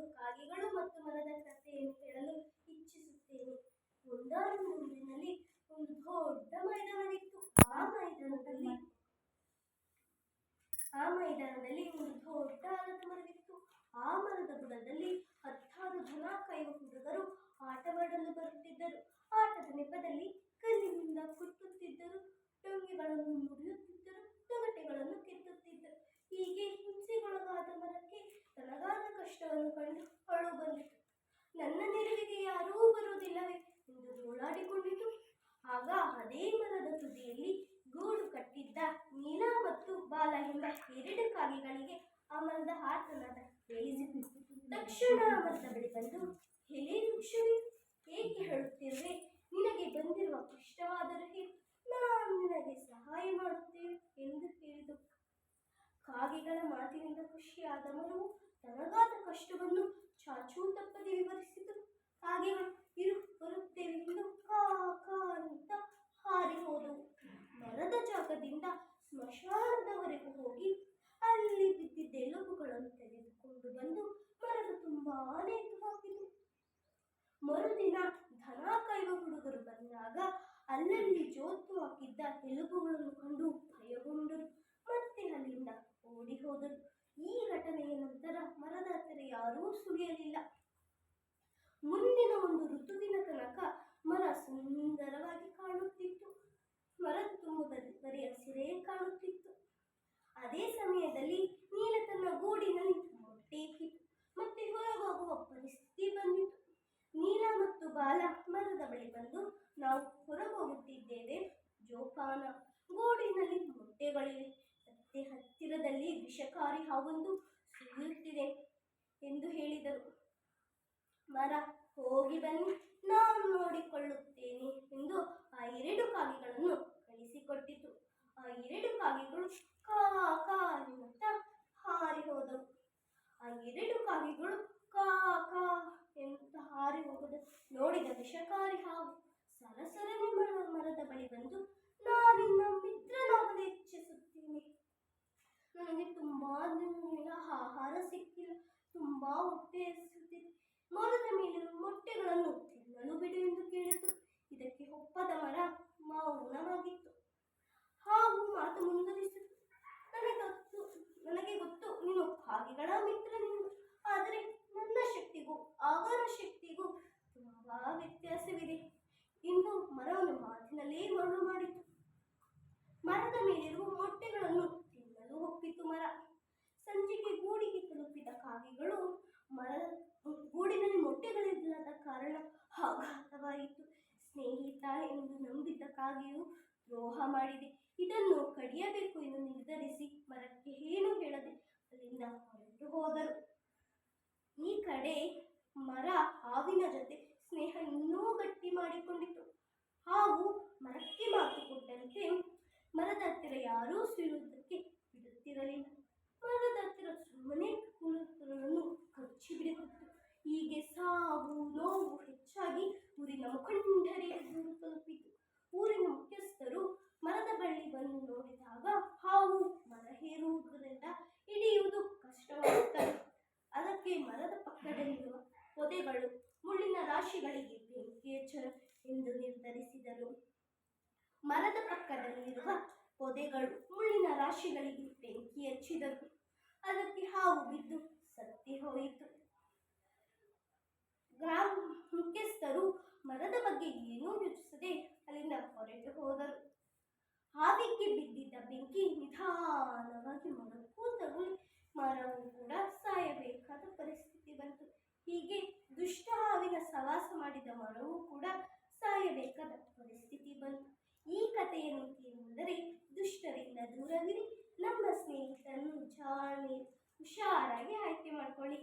ಒಂದು ಕಾಗೆಗಳು ಮತ್ತು ಮರದ ಕಥೆಯನ್ನು ಹೇಳಲು ಇಚ್ಛಿಸುತ್ತೇನೆ. ಒಂದಾರು ಊರಿನಲ್ಲಿ ಒಂದು ದೊಡ್ಡ ಮೈದಾನವಿತ್ತು. ಆ ಮೈದಾನದಲ್ಲಿ ಆ ಮೈದಾನದಲ್ಲಿ ಒಂದು ದೊಡ್ಡ ಆಲದ ಮರವಿತ್ತು. ಆ ಮರದ ಬುಡದಲ್ಲಿ ಹತ್ತಾರು ಜನ ಕೈವ ಹುಡುಗರು ಆಟವಾಡಲು ಬರುತ್ತಿದ್ದರು. ಅಳು ಬಂದಿತು ನನ್ನ ನೆರವಿಗೆ ಯಾರೂ ಬರುವುದಿಲ್ಲವೇ ಎಂದು ಗೋಳಾಡಿಕೊಂಡಿತು ಆಗ ಅದೇ ಮರದ ತುದಿಯಲ್ಲಿ ಗೂಡು ಕಟ್ಟಿದ್ದ ನೀಲ ಮತ್ತು ಬಾಲ ಎಂಬ ಎರಡು ಕಾಗೆಗಳಿಗೆ ಆ ಮರದ ಕೇಳಿಸಿತು ತಕ್ಷಣ ಮರದ ಬಳಿ ಬಂದು, ಎಲೆ ವೃಕ್ಷವೇ ಕಾಗೆಗಳ ಮಾತಿನಿಂದ ಖುಷಿಯಾದ ಮನವು ತನಗಾದ ಕಷ್ಟವನ್ನು ಚಾಚೂ ತಪ್ಪದೆ ವಿವರಿಸಿತು ಹಾಗೆ ಇರು, ಬರುತ್ತೇವೆ ಎಂದು ಕಾ ಅಂತ ಹಾರಿ ಹೋದವು ಮರದ ಜಾಗದಿಂದ ಸ್ಮಶಾನದವರೆಗೂ ಹೋಗಿ ಅಲ್ಲಿ ಬಿದ್ದಿದ್ದ ಎಲುಬುಗಳನ್ನು ತೆಗೆದುಕೊಂಡು ಬಂದು ಮರದ ತುಂಬಾ ನೇತು ಮರುದಿನ ದನ ಕಾಯುವ ಹುಡುಗರು ಬಂದಾಗ ಅಲ್ಲಲ್ಲಿ ಜೋತು ಹಾಕಿದ್ದ ಎಲುಬುಗಳನ್ನು ಕಂಡು ಭಯಗೊಂಡರು ಮತ್ತೆ ಅಲ್ಲಿಂದ ಓಡಿ ಹೋದರು ಈ ಘಟನೆಯ ನಂತರ ಮರದ ಹತ್ತಿರ ಯಾರೂ ಸುಳಿಯಲಿಲ್ಲ ಮುಂದಿನ ಒಂದು ಋತುವಿನ ತನಕ ಮರ ಸುಂದರವಾಗಿ ಕಾಣುತ್ತಿತ್ತು. ಮರದ ತುಂಬ ಬರಿ ಹಸಿರೇ ಕಾಣುತ್ತಿತ್ತು. ಅದೇ ಸಮಯದಲ್ಲಿ ನೀಲ ತನ್ನ ಗೂಡಿನಲ್ಲಿ ಮೊಟ್ಟೆ ಇಕ್ಕಿತು ಮತ್ತೆ ಹೊರಗೋಗುವ ಪರಿಸ್ಥಿತಿ ಬಂದಿತು. ನೀಲ ಮತ್ತು ಬಾಲ ಮರದ ಬಳಿ ಬಂದು ನಾವು ಹೊರಗೋಗುತ್ತಿದ್ದೇವೆ. ಜೋಪಾನ, ಗೂಡಿನಲ್ಲಿ ಮೊಟ್ಟೆಗಳಿವೆ. ಮತ್ತೆ ಹತ್ತಿರದಲ್ಲಿ ವಿಷಕಾರಿ ಹಾವೊಂದು ಸುರಿಯುತ್ತಿದೆ. ಎಂದು ಹೇಳಿದರು. ಮರ, ಹೋಗಿ ಬನ್ನಿ. ನಾನು ನೋಡಿಕೊಳ್ಳುತ್ತೇನೆ ಎಂದು ಆ ಎರಡು ಕಾಗೆಗಳನ್ನು ಕಳಿಸಿಕೊಟ್ಟಿತು. ಆ ಎರಡು ಕಾಗೆಗಳು ಕಾ ಕಾ ಎನ್ನುತ್ತಾ ಹಾರಿ ಹೋದವು ಆ ಎರಡು ಕಾಗೆಗಳು ಕಾ ಕಾ ಎನ್ನುತ್ತಾ ಹಾರಿ ಹೋಗದ ನೋಡಿದ ವಿಷಕಾರಿ ಹಾವು ಸರಸರನೆ ಮರ ಮರದ ಬಳಿ ಬಂದು ನಾನಿನ್ನ ಮಿತ್ರನಾಗಲು ಇಚ್ಛಿಸುತ್ತೇನೆ ನನಗೆ ತುಂಬಾ ದಿನಗಳಿಂದ ಆಹಾರ ಸಿಕ್ಕಿಲ್ಲ ತುಂಬಾ ಹೊಟ್ಟೆ ಹಸಿಯುತ್ತಿದೆ ಮರದ ಮೇಲಿರುವ ಮೊಟ್ಟೆಗಳನ್ನು ತಿನ್ನಲು ಬಿಡು ಎಂದು ಕೇಳಿತು ಇದಕ್ಕೆ ಒಪ್ಪದ ಮರ ಮೌನವಾಗಿತ್ತು ಹಾವು ಮಾತು ಮುಂದುವರಿಸಿತು ನನಗೆ ಗೊತ್ತು ನನಗೆ ಗೊತ್ತು ನೀನು ಕಾಗೆಗಳ ನೀನು. ಆದರೆ ನನ್ನ ಶಕ್ತಿಗೂ ಅವರ ಶಕ್ತಿಗೂ ತುಂಬಾ ವ್ಯತ್ಯಾಸವಿದೆ. ಇನ್ನು ಮರವನ್ನು ಮಾತಿನಲ್ಲೇ ಮರಳು ಮಾಡಿತು. ಮರದ ಮೇಲಿರುವ ಮೊಟ್ಟೆಗಳನ್ನು ತಿನ್ನಲು ಒಪ್ಪಿತು ಮರ. ಸಂಜೆಗೆ ಗೂಡಿಗೆ ತಲುಪಿದ ಕಾಗೆಗಳು ಮರ, ಗೂಡಿನಲ್ಲಿ ಮೊಟ್ಟೆಗಳಿಲ್ಲದ ಕಾರಣ ಆಘಾತವಾಯಿತು. ಸ್ನೇಹಿತ ಎಂದು ನಂಬಿದ್ದ ಕಾಗೆಯು ದ್ರೋಹ ಮಾಡಿದೆ. ಇದನ್ನು ಕಡಿಯಬೇಕು ಎಂದು ನಿರ್ಧರಿಸಿ ಮರಕ್ಕೆ ಏನು ಹೇಳದೆ ಅಲ್ಲಿಂದ ಹೊರಟು ಹೋದರು. ಈ ಕಡೆ ಮರ ಹಾವಿನ ಜೊತೆ ಸ್ನೇಹ ಇನ್ನೂ ಗಟ್ಟಿ ಮಾಡಿಕೊಂಡಿತು ಹಾವು ಮರಕ್ಕೆ ಮಾತು ಕೊಟ್ಟಂತೆ ಮರದ ಹತ್ತಿರ ಯಾರೂ ಸಿರುವುದಕ್ಕೆ ಬಿಡುತ್ತಿರಲಿಲ್ಲ. ಮರದ ಹತ್ತಿರ ಸುಮ್ಮನೆ ಕುಳಿತರನ್ನು ಕಚ್ಚಿ ಬಿಡುತ್ತಿತ್ತು. ಹೀಗೆ ಸಾವು ನೋವು ಹೆಚ್ಚಾಗಿ ಊರಿನ ಮುಖಂಡರಿಗೆ ತಲುಪಿತು. ಊರಿನ ಮುಖ್ಯಸ್ಥರು ಮರದ ಬಳ್ಳಿ ಬಂದು ನೋಡಿದಾಗ ಹಾವು ಮರ ಹೇರುವುದರಿಂದ ಹಿಡಿಯುವುದು ಕಷ್ಟವಾಗುತ್ತದೆ ಅದಕ್ಕೆ ಮರದ ಪಕ್ಕದಲ್ಲಿರುವ ಪೊದೆಗಳು ರಾಶಿಗಳಿಗೆ ಬೆಂಕಿ ಹಚ್ಚ ಎಂದು ನಿರ್ಧರಿಸಿದರು. ಮರದ ಪಕ್ಕದಲ್ಲಿರುವ ಪೊದೆಗಳು ಮುಳ್ಳಿನ ರಾಶಿಗಳಿಗೆ ಬೆಂಕಿ ಹಚ್ಚಿದರು. ಅದಕ್ಕೆ ಹಾವು ಬಿದ್ದು ಸತ್ತಿ ಹೋಯಿತು. ಗ್ರಾಮ ಮುಖ್ಯಸ್ಥರು ಮರದ ಬಗ್ಗೆ ಏನೂ ಯೋಚಿಸದೆ ಅಲ್ಲಿಂದ ಹೊರಟು ಹೋದರು. ಹಾವಿಗೆ ಬಿದ್ದಿದ್ದ ಬೆಂಕಿ ನಿಧಾನವಾಗಿ ಮರಕ್ಕೂ ತಗುಲಿ ಮರವು ಕೂಡ ಸಾಯಬೇಕಾದ ಪರಿಸ್ಥಿತಿ ಬಂತು ಹೀಗೆ ದುಷ್ಟ ಹಾವಿನ ಸವಾಸ ಮಾಡಿದ ಮರವು ಕೂಡ ಸಾಯಬೇಕಾದ ಪರಿಸ್ಥಿತಿ ಬಂತು ಈ ಕಥೆಯ ನೀತಿ ಏನೆಂದರೆ ದುಷ್ಟರಿಂದ ದೂರವಿರಿ ನಮ್ಮ ಸ್ನೇಹಿತರನ್ನು ಜಾಣಿ ಹುಷಾರಾಗಿ ಆಯ್ಕೆ ಮಾಡ್ಕೊಳ್ಳಿ.